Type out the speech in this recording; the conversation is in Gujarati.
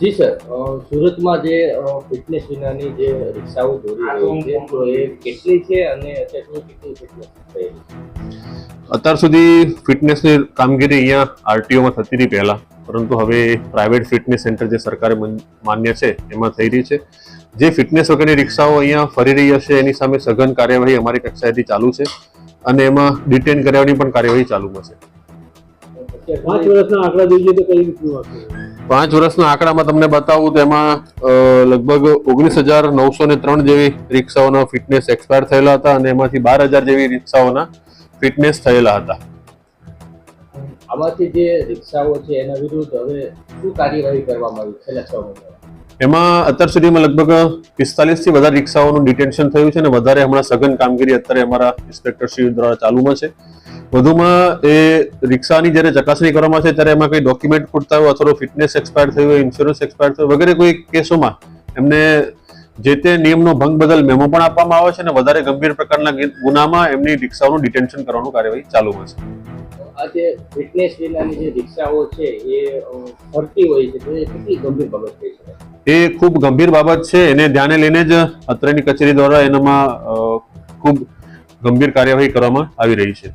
જી સર. સુરતમાં જે ફિટનેસ વિનાની જે રિક્ષાઓ દોરી છે તો એ કેટલી છે અને અત્યારે કેટલી ફિટનેસ અત્યાર સુધી ફિટનેસની કામગીરી અહીંયા આરટીઓમાં થતી હતી પહેલા. પરંતુ હવે પ્રાઇવેટ ફિટનેસ સેન્ટર જે સરકારે માન્ય છે એમાં થઈ રહી છે. જે ફિટનેસ વગરની રિક્ષાઓ અહીંયા ફરી રહી હશે એની સામે સઘન કાર્યવાહી અમારી કક્ષાએથી ચાલુ છે અને એમાં ડિટેન કરાવવાની પણ કાર્યવાહી ચાલુમાં છે. પાંચ વર્ષના આંકડા જોઈએ તો કઈ રીતનું પાંચ વર્ષના આંકડામાં તમને બતાવું તેમાં લગભગ ઓગણીસ હજાર નવસો ને ત્રણ જેવી રિક્ષાઓના ફિટનેસ એક્સપાયર થયેલા હતા અને એમાંથી બાર હજાર જેવી રિક્ષાઓના ફિટનેસ થયેલા હતા. આમાંથી જે રિક્ષાઓ છે એના વિરુદ્ધ હવે શું કાર્યવાહી કરવામાં આવી છેલ્લા છ એમાં અત્યાર સુધીમાં લગભગ પિસ્તાલીસથી વધારે રિક્ષાઓનું ડિટેન્શન થયું છે અને વધારે હમણાં સઘન કામગીરી અત્યારે અમારા ઇન્સ્પેક્ટર શ્રી દ્વારા ચાલુમાં છે. વધુમાં એ રિક્ષાની જ્યારે ચકાસણી કરવામાં છે ત્યારે એમાં કંઈ ડોક્યુમેન્ટ ખૂટતા હોય અથવા ફિટનેસ એક્સપાયર થયું હોય ઇન્સ્યોરન્સ એક્સપાયર થયું વગેરે કોઈ કેસોમાં એમને જે તે નિયમનો ભંગ બદલ મેમો પણ આપવામાં આવે છે અને વધારે ગંભીર પ્રકારના ગુનામાં એમની રિક્ષાઓનું ડિટેન્શન કરવાનું કાર્યવાહી ચાલુ છે. આ જે ફિટનેસ વિનાની જે રિક્ષાઓ છે એ ફરતી હોય છે તો એ કેટલી ગંભીર બાબત થઈ શકે? એ ખૂબ ગંભીર બાબત છે. એને ધ્યાને લઈને જ અત્રેની કચેરી દ્વારા એનામાં ખૂબ ગંભીર કાર્યવાહી કરવામાં આવી રહી છે.